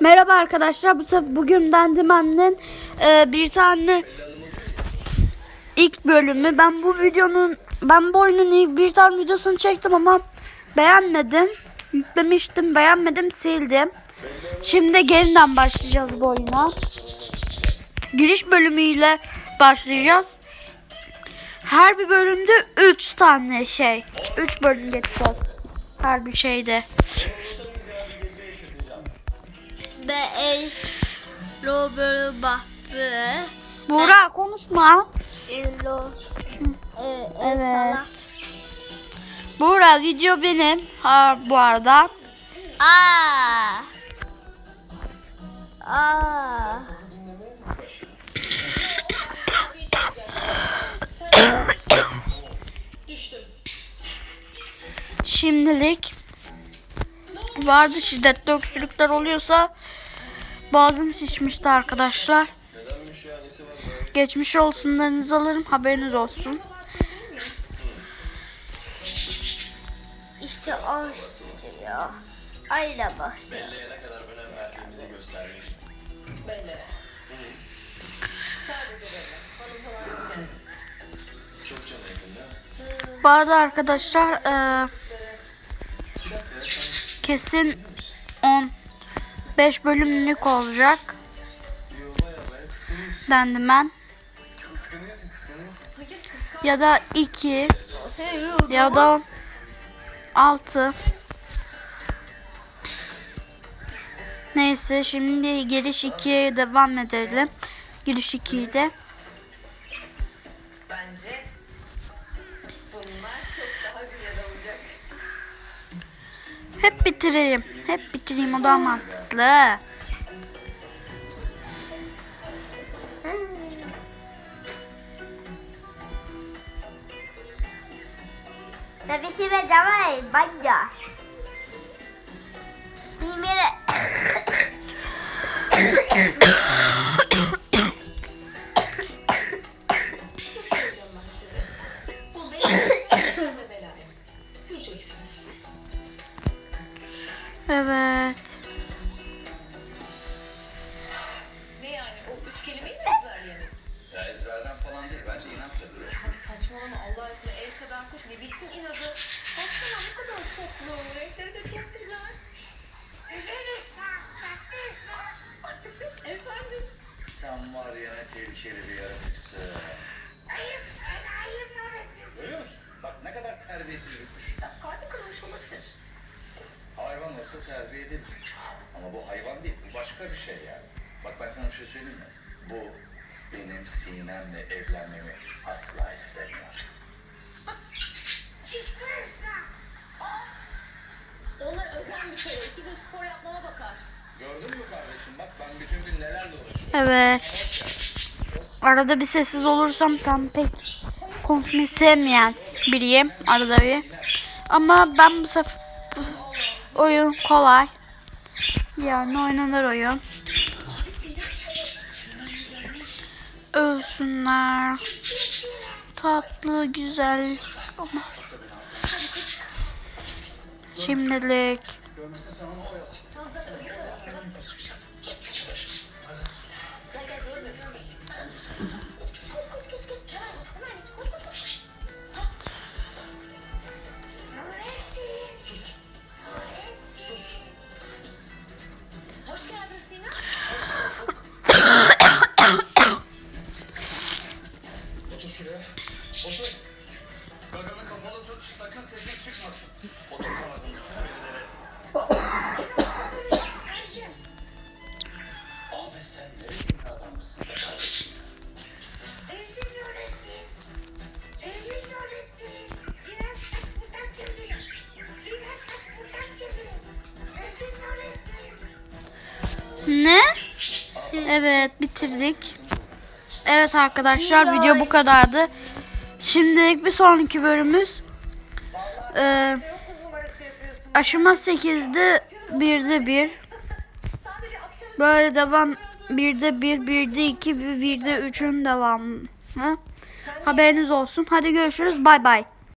Merhaba arkadaşlar. Bu bugün Dendimen'in e, bir tane ilk bölümü. Ben bu videonun ben bu oyunun ilk bir tane videosunu çektim ama beğenmedim. Yüklemiştim, beğenmedim, sildim. Şimdi yeniden başlayacağız bu oyuna. Giriş bölümüyle başlayacağız. Her bir bölümde 3 tane şey. 3 bölüm geçeceğiz. Her bir şeyde. B E Lo böyle bak be. Buğra konuşma. Lo E E Evet. Buğra video benim. Ha bu arada. Aa. Aa. Şimdilik vardı şiddetli öksürükler oluyorsa boğazım şişmişti arkadaşlar. Geçmiş olsunlarınızı alırım haberiniz olsun. İşte o ya. Ayla bak. Bu arada arkadaşlar eee, kesin 10 5 bölümlük olacak. Dendimen. Ya da 2 ya da 6 Neyse şimdi giriş 2'ye devam edelim. Giriş 2'yi de. Bence Hep bitireyim. Hep bitireyim o da mantıklı. Tapi si be damai banyak. Ini Evet. Ne yani o üç kelimeyi mi ezberleyemedim? Ya ezberden falan değil bence inatçı. Ay saçmalama Allah aşkına el kadar kuş ne bilsin inadı. Baksana ne kadar toplu. Renkleri de çok güzel. Efendim? Sen var ya ne tehlikeli bir yaratıksın. Görüyor musun? Bak ne kadar terbiyesiz bir kuş. Biraz kalbi kırılmış olabilir. Hayvan olsa terbiye edilir. Ama bu hayvan değil, bu başka bir şey yani. Bak ben sana bir şey söyleyeyim mi? Bu benim Sinem'le evlenmemi asla istemiyor. Onlar öpen bir kere. İki gün spor yapmama bakar. Gördün mü kardeşim? Bak ben bütün gün nelerle uğraşıyorum. Evet. Arada bir sessiz olursam tam pek konuşmayı sevmeyen biriyim. Arada bir. Ama ben bu sefer oyun kolay. Yani oynanır oyun. Ölsünler. Tatlı, güzel. Ama şimdilik ne? Evet bitirdik. Evet arkadaşlar video bu kadardı. Şimdilik bir sonraki bölümümüz e, aşama 8'de 1'de 1 böyle devam 1'de 1 1'de 2 1'de 3'ün devamı. Haberiniz olsun. Hadi görüşürüz. Bay bay.